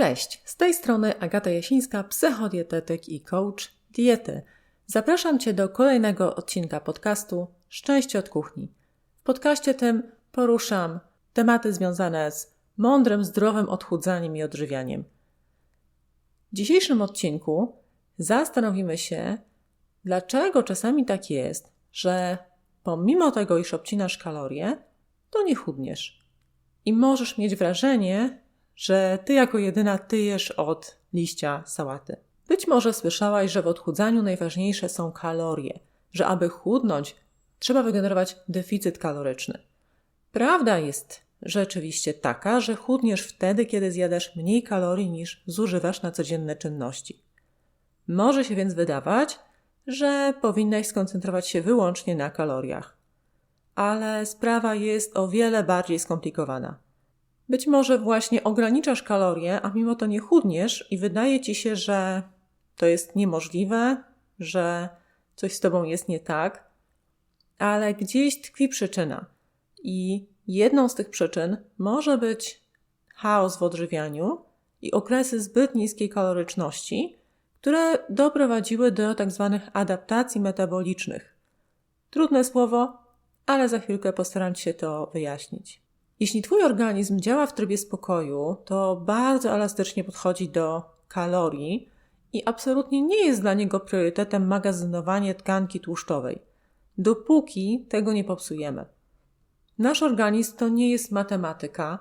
Cześć, z tej strony Agata Jasińska, psychodietetyk i coach diety. Zapraszam Cię do kolejnego odcinka podcastu Szczęście od kuchni. W podcaście tym poruszam tematy związane z mądrym, zdrowym odchudzaniem i odżywianiem. W dzisiejszym odcinku zastanowimy się, dlaczego czasami tak jest, że pomimo tego, iż obcinasz kalorie, to nie chudniesz. I możesz mieć wrażenie, że ty jako jedyna tyjesz od liścia sałaty. Być może słyszałaś, że w odchudzaniu najważniejsze są kalorie, że aby chudnąć, trzeba wygenerować deficyt kaloryczny. Prawda jest rzeczywiście taka, że chudniesz wtedy, kiedy zjadasz mniej kalorii niż zużywasz na codzienne czynności. Może się więc wydawać, że powinnaś skoncentrować się wyłącznie na kaloriach. Ale sprawa jest o wiele bardziej skomplikowana. Być może właśnie ograniczasz kalorie, a mimo to nie chudniesz i wydaje ci się, że to jest niemożliwe, że coś z tobą jest nie tak, ale gdzieś tkwi przyczyna. I jedną z tych przyczyn może być chaos w odżywianiu i okresy zbyt niskiej kaloryczności, które doprowadziły do. Tak adaptacji metabolicznych. Trudne słowo, ale za chwilkę postaram się to wyjaśnić. Jeśli Twój organizm działa w trybie spokoju, to bardzo elastycznie podchodzi do kalorii i absolutnie nie jest dla niego priorytetem magazynowanie tkanki tłuszczowej, dopóki tego nie popsujemy. Nasz organizm to nie jest matematyka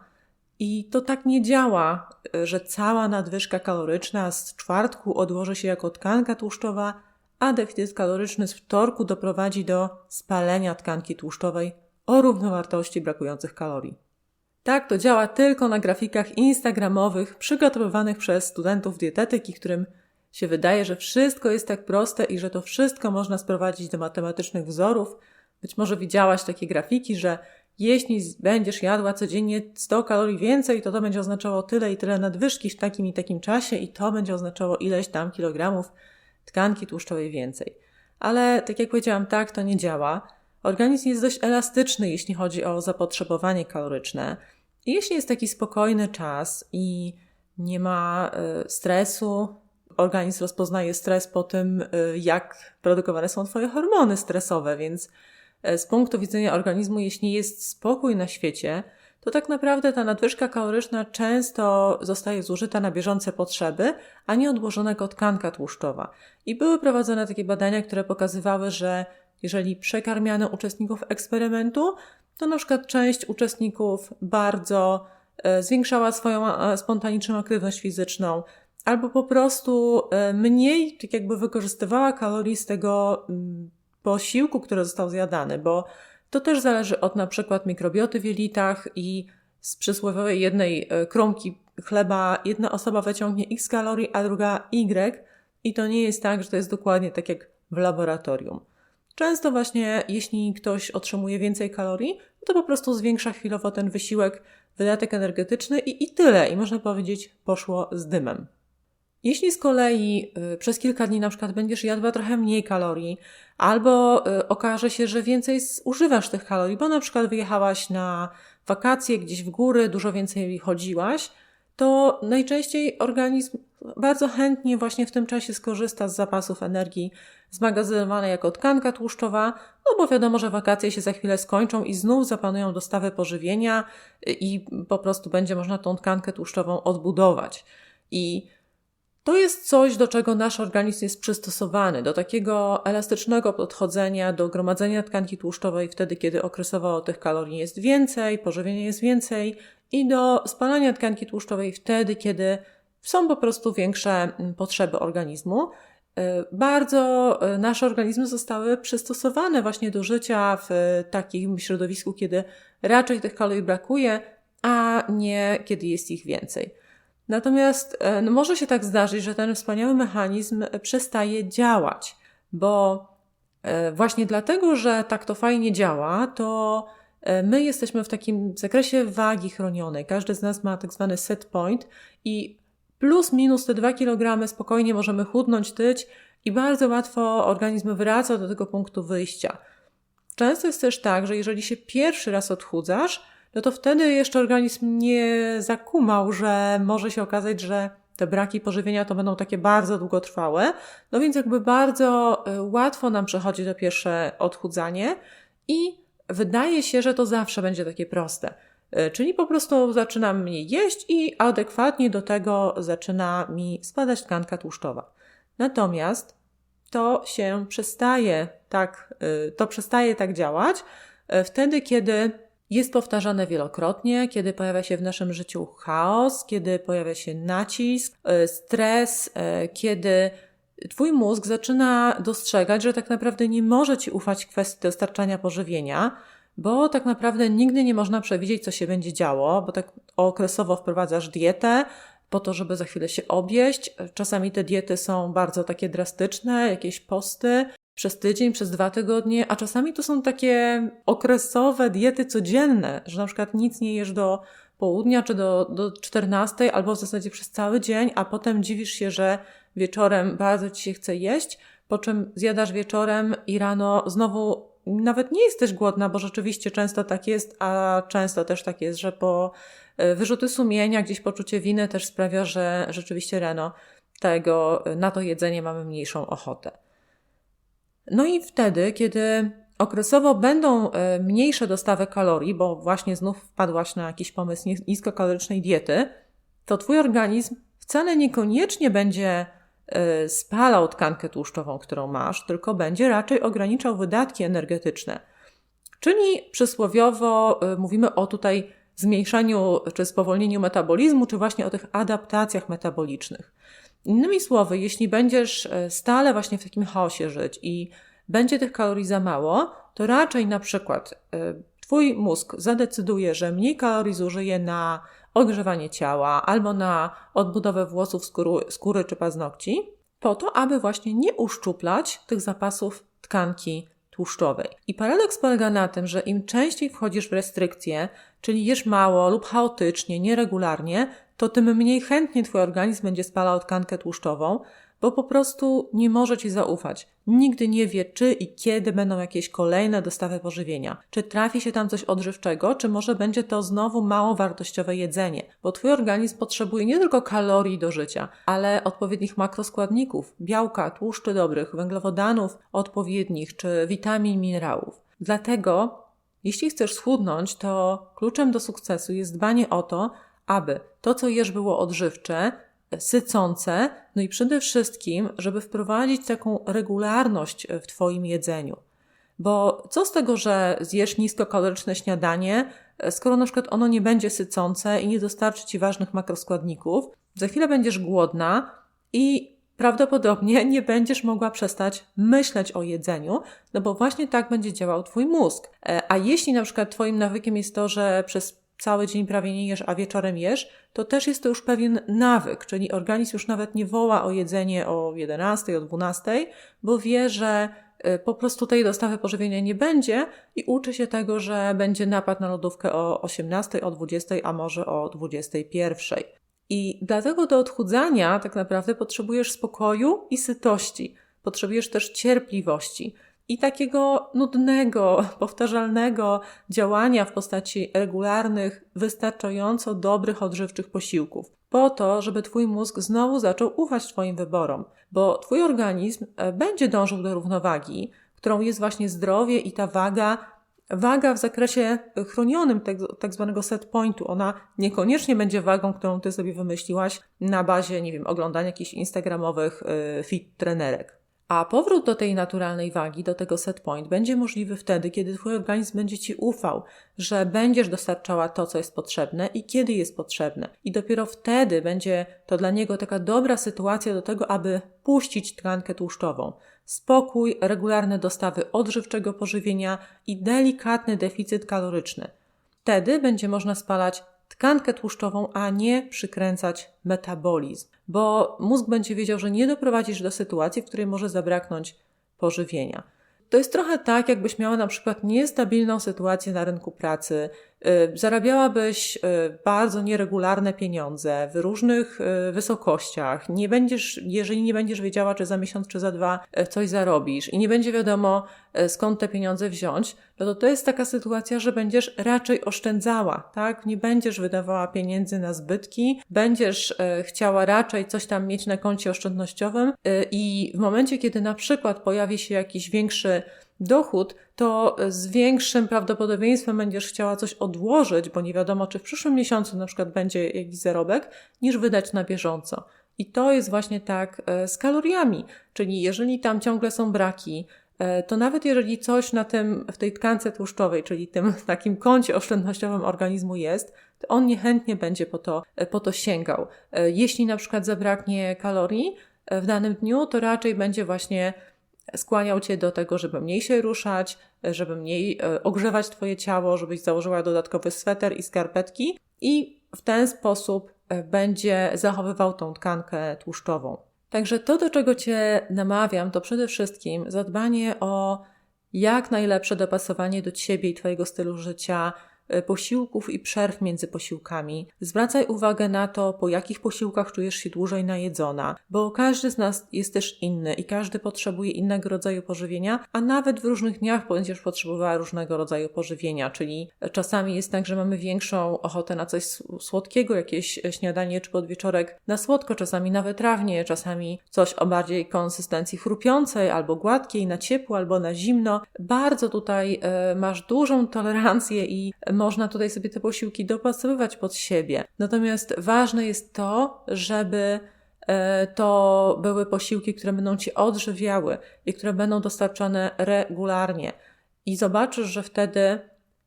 i to tak nie działa, że cała nadwyżka kaloryczna z czwartku odłoży się jako tkanka tłuszczowa, a deficyt kaloryczny z wtorku doprowadzi do spalenia tkanki tłuszczowej o równowartości brakujących kalorii. Tak, to działa tylko na grafikach instagramowych przygotowywanych przez studentów dietetyki, którym się wydaje, że wszystko jest tak proste i że to wszystko można sprowadzić do matematycznych wzorów. Być może widziałaś takie grafiki, że jeśli będziesz jadła codziennie 100 kalorii więcej, to to będzie oznaczało tyle i tyle nadwyżki w takim i takim czasie i to będzie oznaczało ileś tam kilogramów tkanki tłuszczowej więcej. Ale tak jak powiedziałam, tak to nie działa. Organizm jest dość elastyczny, jeśli chodzi o zapotrzebowanie kaloryczne. Jeśli jest taki spokojny czas i nie ma y, stresu, organizm rozpoznaje stres po tym, y, jak produkowane są Twoje hormony stresowe, więc y, z punktu widzenia organizmu, jeśli jest spokój na świecie, to tak naprawdę ta nadwyżka kaloryczna często zostaje zużyta na bieżące potrzeby, a nie odłożona jako tkanka tłuszczowa. I były prowadzone takie badania, które pokazywały, że jeżeli przekarmiano uczestników eksperymentu, to na przykład część uczestników bardzo e, zwiększała swoją e, spontaniczną aktywność fizyczną, albo po prostu e, mniej tak jakby wykorzystywała kalorii z tego posiłku, który został zjadany, bo to też zależy od na przykład mikrobioty w jelitach i z przysłowiowej jednej kromki chleba jedna osoba wyciągnie x kalorii, a druga y i to nie jest tak, że to jest dokładnie tak jak w laboratorium. Często właśnie, jeśli ktoś otrzymuje więcej kalorii, to po prostu zwiększa chwilowo ten wysiłek, wydatek energetyczny i, i tyle. I można powiedzieć, poszło z dymem. Jeśli z kolei y, przez kilka dni na przykład będziesz jadła trochę mniej kalorii, albo y, okaże się, że więcej używasz tych kalorii, bo na przykład wyjechałaś na wakacje gdzieś w góry, dużo więcej chodziłaś, to najczęściej organizm bardzo chętnie właśnie w tym czasie skorzysta z zapasów energii zmagazynowanej jako tkanka tłuszczowa, no bo wiadomo, że wakacje się za chwilę skończą i znów zapanują dostawy pożywienia i po prostu będzie można tą tkankę tłuszczową odbudować. I to jest coś, do czego nasz organizm jest przystosowany, do takiego elastycznego podchodzenia do gromadzenia tkanki tłuszczowej wtedy, kiedy okresowo tych kalorii jest więcej, pożywienia jest więcej i do spalania tkanki tłuszczowej wtedy, kiedy są po prostu większe mm, potrzeby organizmu. Y, bardzo y, nasze organizmy zostały przystosowane właśnie do życia w takim środowisku, kiedy raczej tych kalorii brakuje, a nie kiedy jest ich więcej. Natomiast no może się tak zdarzyć, że ten wspaniały mechanizm przestaje działać, bo właśnie dlatego, że tak to fajnie działa, to my jesteśmy w takim zakresie wagi chronionej. Każdy z nas ma tak zwany set point i plus minus te 2 kg spokojnie możemy chudnąć, tyć i bardzo łatwo organizm wraca do tego punktu wyjścia. Często jest też tak, że jeżeli się pierwszy raz odchudzasz, no to wtedy jeszcze organizm nie zakumał, że może się okazać, że te braki pożywienia to będą takie bardzo długotrwałe. No więc jakby bardzo y, łatwo nam przechodzi to pierwsze odchudzanie i wydaje się, że to zawsze będzie takie proste. Y, czyli po prostu zaczynam mniej jeść i adekwatnie do tego zaczyna mi spadać tkanka tłuszczowa. Natomiast to się przestaje tak, y, to przestaje tak działać wtedy, kiedy jest powtarzane wielokrotnie, kiedy pojawia się w naszym życiu chaos, kiedy pojawia się nacisk, e, stres, e, kiedy Twój mózg zaczyna dostrzegać, że tak naprawdę nie może Ci ufać kwestii dostarczania pożywienia, bo tak naprawdę nigdy nie można przewidzieć, co się będzie działo, bo tak okresowo wprowadzasz dietę po to, żeby za chwilę się objeść. Czasami te diety są bardzo takie drastyczne, jakieś posty, przez tydzień, przez dwa tygodnie, a czasami to są takie okresowe diety codzienne, że na przykład nic nie jesz do południa czy do, do 14 albo w zasadzie przez cały dzień, a potem dziwisz się, że wieczorem bardzo ci się chce jeść, po czym zjadasz wieczorem i rano znowu nawet nie jesteś głodna, bo rzeczywiście często tak jest, a często też tak jest, że po e, wyrzuty sumienia, gdzieś poczucie winy też sprawia, że rzeczywiście rano tego, na to jedzenie mamy mniejszą ochotę. No i wtedy, kiedy okresowo będą e, mniejsze dostawy kalorii, bo właśnie znów wpadłaś na jakiś pomysł niskokalorycznej diety, to Twój organizm wcale niekoniecznie będzie e, spalał tkankę tłuszczową, którą masz, tylko będzie raczej ograniczał wydatki energetyczne. Czyli przysłowiowo e, mówimy o tutaj zmniejszaniu czy spowolnieniu metabolizmu, czy właśnie o tych adaptacjach metabolicznych. Innymi słowy, jeśli będziesz e, stale właśnie w takim chaosie żyć i będzie tych kalorii za mało, to raczej na przykład Twój mózg zadecyduje, że mniej kalorii zużyje na ogrzewanie ciała albo na odbudowę włosów, skóry, skóry czy paznokci, po to, aby właśnie nie uszczuplać tych zapasów tkanki tłuszczowej. I paradoks polega na tym, że im częściej wchodzisz w restrykcje, czyli jesz mało lub chaotycznie, nieregularnie, to tym mniej chętnie Twój organizm będzie spalał tkankę tłuszczową, bo po prostu nie może Ci zaufać. Nigdy nie wie, czy i kiedy będą jakieś kolejne dostawy pożywienia. Czy trafi się tam coś odżywczego, czy może będzie to znowu mało wartościowe jedzenie, bo Twój organizm potrzebuje nie tylko kalorii do życia, ale odpowiednich makroskładników, białka, tłuszczy dobrych, węglowodanów odpowiednich, czy witamin, minerałów. Dlatego, jeśli chcesz schudnąć, to kluczem do sukcesu jest dbanie o to, aby to, co jesz, było odżywcze, sycące, no i przede wszystkim, żeby wprowadzić taką regularność w Twoim jedzeniu. Bo co z tego, że zjesz niskokaloryczne śniadanie, skoro na przykład ono nie będzie sycące i nie dostarczy Ci ważnych makroskładników, za chwilę będziesz głodna i prawdopodobnie nie będziesz mogła przestać myśleć o jedzeniu, no bo właśnie tak będzie działał Twój mózg. E, a jeśli na przykład Twoim nawykiem jest to, że przez cały dzień prawie nie jesz, a wieczorem jesz, to też jest to już pewien nawyk, czyli organizm już nawet nie woła o jedzenie o 11, o 12, bo wie, że y, po prostu tej dostawy pożywienia nie będzie i uczy się tego, że będzie napad na lodówkę o 18, o 20, a może o 21. I dlatego do odchudzania tak naprawdę potrzebujesz spokoju i sytości. Potrzebujesz też cierpliwości i takiego nudnego, powtarzalnego działania w postaci regularnych, wystarczająco dobrych, odżywczych posiłków. Po to, żeby Twój mózg znowu zaczął ufać Twoim wyborom, bo Twój organizm e, będzie dążył do równowagi, którą jest właśnie zdrowie i ta waga, waga w zakresie chronionym, tak, zwanego set pointu. Ona niekoniecznie będzie wagą, którą Ty sobie wymyśliłaś na bazie, nie wiem, oglądania jakichś instagramowych e, fit trenerek. A powrót do tej naturalnej wagi, do tego set point, będzie możliwy wtedy, kiedy Twój organizm będzie Ci ufał, że będziesz dostarczała to, co jest potrzebne i kiedy jest potrzebne. I dopiero wtedy będzie to dla niego taka dobra sytuacja do tego, aby puścić tkankę tłuszczową. Spokój, regularne dostawy odżywczego pożywienia i delikatny deficyt kaloryczny. Wtedy będzie można spalać tkankę tłuszczową, a nie przykręcać metabolizm, bo mózg będzie wiedział, że nie doprowadzisz do sytuacji, w której może zabraknąć pożywienia. To jest trochę tak, jakbyś miała na przykład niestabilną sytuację na rynku pracy, zarabiałabyś y, bardzo nieregularne pieniądze w różnych y, wysokościach, nie będziesz, jeżeli nie będziesz wiedziała, czy za miesiąc, czy za dwa coś zarobisz i nie będzie wiadomo, skąd te pieniądze wziąć, no to to jest taka sytuacja, że będziesz raczej oszczędzała, tak? Nie będziesz wydawała pieniędzy na zbytki, będziesz chciała raczej coś tam mieć na koncie oszczędnościowym i w momencie, kiedy na przykład pojawi się jakiś większy dochód, to z większym prawdopodobieństwem będziesz chciała coś odłożyć, bo nie wiadomo, czy w przyszłym miesiącu na przykład będzie jakiś zarobek, niż wydać na bieżąco. I to jest właśnie tak e, z kaloriami, czyli jeżeli tam ciągle są braki, e, to nawet jeżeli coś na tym, w tej tkance tłuszczowej, czyli tym takim kącie oszczędnościowym organizmu jest, to on niechętnie będzie po to, e, po to sięgał. Jeśli na przykład zabraknie kalorii w danym dniu, to raczej będzie właśnie skłaniał cię do tego, żeby mniej się ruszać, żeby mniej e, ogrzewać twoje ciało, żebyś założyła dodatkowy sweter i skarpetki i w ten sposób e, będzie zachowywał tą tkankę tłuszczową. Także to, do czego cię namawiam, to przede wszystkim zadbanie o jak najlepsze dopasowanie do ciebie i twojego stylu życia, posiłków i przerw między posiłkami. Zwracaj uwagę na to, po jakich posiłkach czujesz się dłużej najedzona, bo każdy z nas jest też inny i każdy potrzebuje innego rodzaju pożywienia, a nawet w różnych dniach będziesz potrzebowała różnego rodzaju pożywienia, czyli czasami jest tak, że mamy większą ochotę na coś słodkiego, jakieś śniadanie czy podwieczorek na słodko, czasami na wytrawnie, czasami coś o bardziej konsystencji chrupiącej albo gładkiej, na ciepło albo na zimno. Bardzo tutaj y, masz dużą tolerancję i można tutaj sobie te posiłki dopasowywać pod siebie. Natomiast ważne jest to, żeby e, to były posiłki, które będą ci odżywiały i które będą dostarczane regularnie. I zobaczysz, że wtedy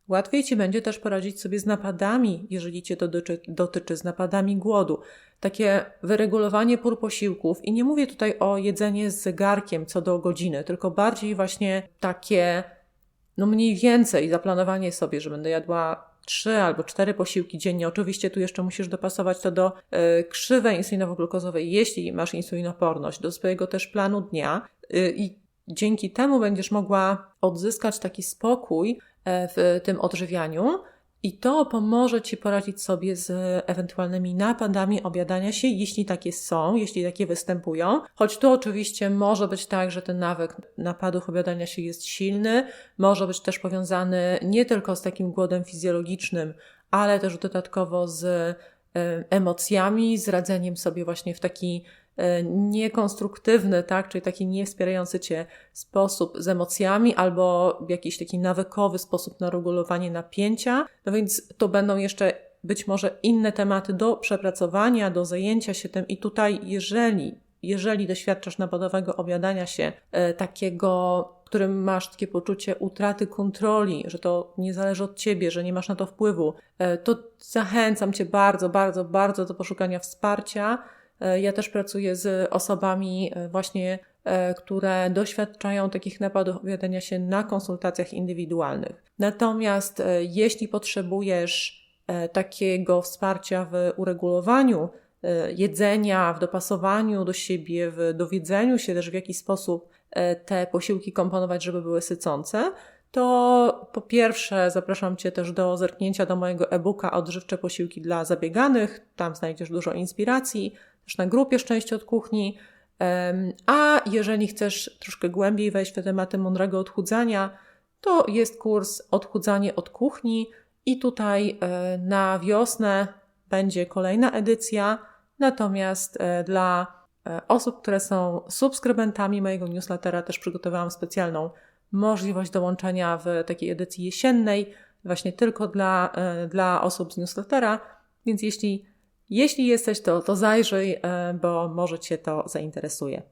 łatwiej ci będzie też poradzić sobie z napadami, jeżeli cię to dotyczy, dotyczy z napadami głodu. Takie wyregulowanie pór posiłków, i nie mówię tutaj o jedzenie z zegarkiem co do godziny, tylko bardziej właśnie takie no mniej więcej zaplanowanie sobie, że będę jadła trzy albo cztery posiłki dziennie. Oczywiście tu jeszcze musisz dopasować to do y, krzywej insulinowo-glukozowej, jeśli masz insulinoporność, do swojego też planu dnia y, i dzięki temu będziesz mogła odzyskać taki spokój e, w tym odżywianiu, i to pomoże Ci poradzić sobie z ewentualnymi napadami obiadania się, jeśli takie są, jeśli takie występują. Choć tu oczywiście może być tak, że ten nawyk napadów obiadania się jest silny, może być też powiązany nie tylko z takim głodem fizjologicznym, ale też dodatkowo z e, emocjami, z radzeniem sobie właśnie w taki E, niekonstruktywny, tak, czyli taki niewspierający cię sposób z emocjami albo jakiś taki nawykowy sposób na regulowanie napięcia. No więc to będą jeszcze być może inne tematy do przepracowania, do zajęcia się tym. I tutaj jeżeli jeżeli doświadczasz napadowego obiadania się e, takiego, którym masz takie poczucie utraty kontroli, że to nie zależy od ciebie, że nie masz na to wpływu, e, to zachęcam cię bardzo, bardzo, bardzo do poszukania wsparcia. E, ja też pracuję z osobami e, właśnie, e, które doświadczają takich napadów obiadania się na konsultacjach indywidualnych. Natomiast jeśli potrzebujesz takiego wsparcia w uregulowaniu jedzenia, w dopasowaniu do siebie, w dowiedzeniu się też w jaki sposób te posiłki komponować, żeby były sycące, to po pierwsze zapraszam Cię też do zerknięcia do mojego e-booka Odżywcze posiłki dla zabieganych. Tam znajdziesz dużo inspiracji też na grupie Szczęście od Kuchni. A jeżeli chcesz troszkę głębiej wejść w te tematy mądrego odchudzania, to jest kurs Odchudzanie od Kuchni i tutaj e, na wiosnę będzie kolejna edycja, natomiast e, dla e, osób, które są subskrybentami mojego newslettera też przygotowałam specjalną możliwość dołączenia w takiej edycji jesiennej, właśnie tylko dla, dla osób z newslettera, więc jeśli jeśli jesteś, to, to zajrzyj, e, bo może Cię to zainteresuje.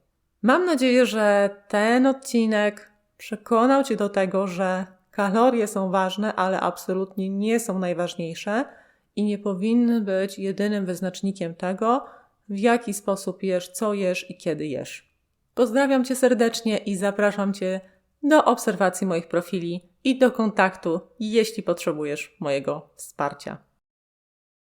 Mam nadzieję, że ten odcinek przekonał Cię do tego, że kalorie są ważne, ale absolutnie nie są najważniejsze i nie powinny być jedynym wyznacznikiem tego, w jaki sposób jesz, co jesz i kiedy jesz. Pozdrawiam Cię serdecznie i zapraszam Cię do obserwacji moich profili i do kontaktu, jeśli potrzebujesz mojego wsparcia.